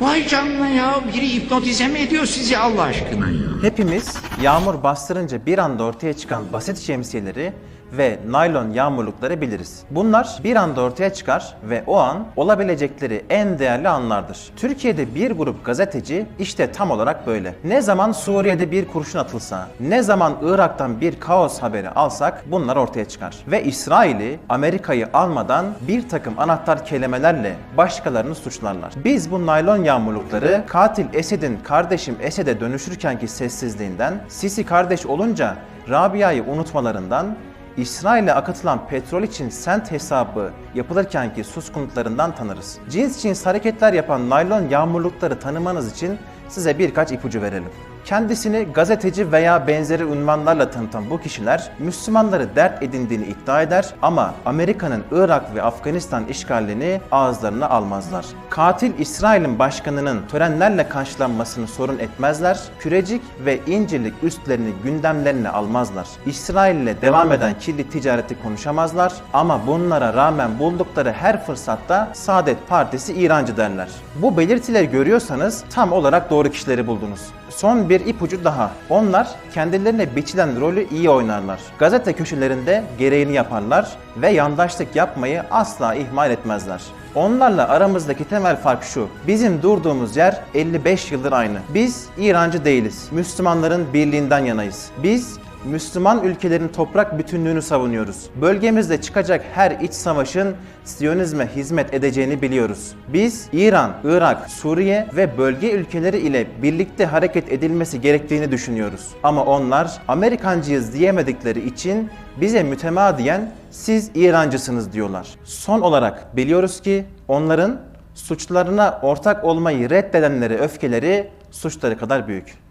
Vay canına ya biri hipnotize mi ediyor sizi Allah aşkına ya? Hepimiz yağmur bastırınca bir anda ortaya çıkan basit şemsiyeleri ve naylon yağmurlukları biliriz. Bunlar bir anda ortaya çıkar ve o an olabilecekleri en değerli anlardır. Türkiye'de bir grup gazeteci işte tam olarak böyle. Ne zaman Suriye'de bir kurşun atılsa, ne zaman Irak'tan bir kaos haberi alsak bunlar ortaya çıkar. Ve İsrail'i, Amerika'yı almadan bir takım anahtar kelimelerle başkalarını suçlarlar. Biz bu naylon yağmurlukları katil Esed'in kardeşim Esed'e dönüşürkenki sessizliğinden, Sisi kardeş olunca Rabia'yı unutmalarından, İsrail'e akıtılan petrol için sent hesabı yapılırkenki suskunluklarından tanırız. Cins cins hareketler yapan naylon yağmurlukları tanımanız için size birkaç ipucu verelim. Kendisini gazeteci veya benzeri unvanlarla tanıtan bu kişiler Müslümanları dert edindiğini iddia eder ama Amerika'nın Irak ve Afganistan işgalini ağızlarına almazlar. Katil İsrail'in başkanının törenlerle karşılanmasını sorun etmezler. Kürecik ve İncirlik üstlerini gündemlerine almazlar. İsrail ile devam eden kirli ticareti konuşamazlar ama bunlara rağmen buldukları her fırsatta Saadet Partisi İrancı derler. Bu belirtileri görüyorsanız tam olarak doğru kişileri buldunuz. Bir ipucu daha. Onlar kendilerine biçilen rolü iyi oynarlar. Gazete köşelerinde gereğini yaparlar ve yandaşlık yapmayı asla ihmal etmezler. Onlarla aramızdaki temel fark şu. Bizim durduğumuz yer 55 yıldır aynı. Biz İrancı değiliz. Müslümanların birliğinden yanayız. Biz Müslüman ülkelerin toprak bütünlüğünü savunuyoruz. Bölgemizde çıkacak her iç savaşın Siyonizme hizmet edeceğini biliyoruz. Biz İran, Irak, Suriye ve bölge ülkeleri ile birlikte hareket edilmesi gerektiğini düşünüyoruz. Ama onlar Amerikancıyız diyemedikleri için bize mütemadiyen siz İrancısınız diyorlar. Son olarak biliyoruz ki onların suçlarına ortak olmayı reddedenleri öfkeleri suçları kadar büyük.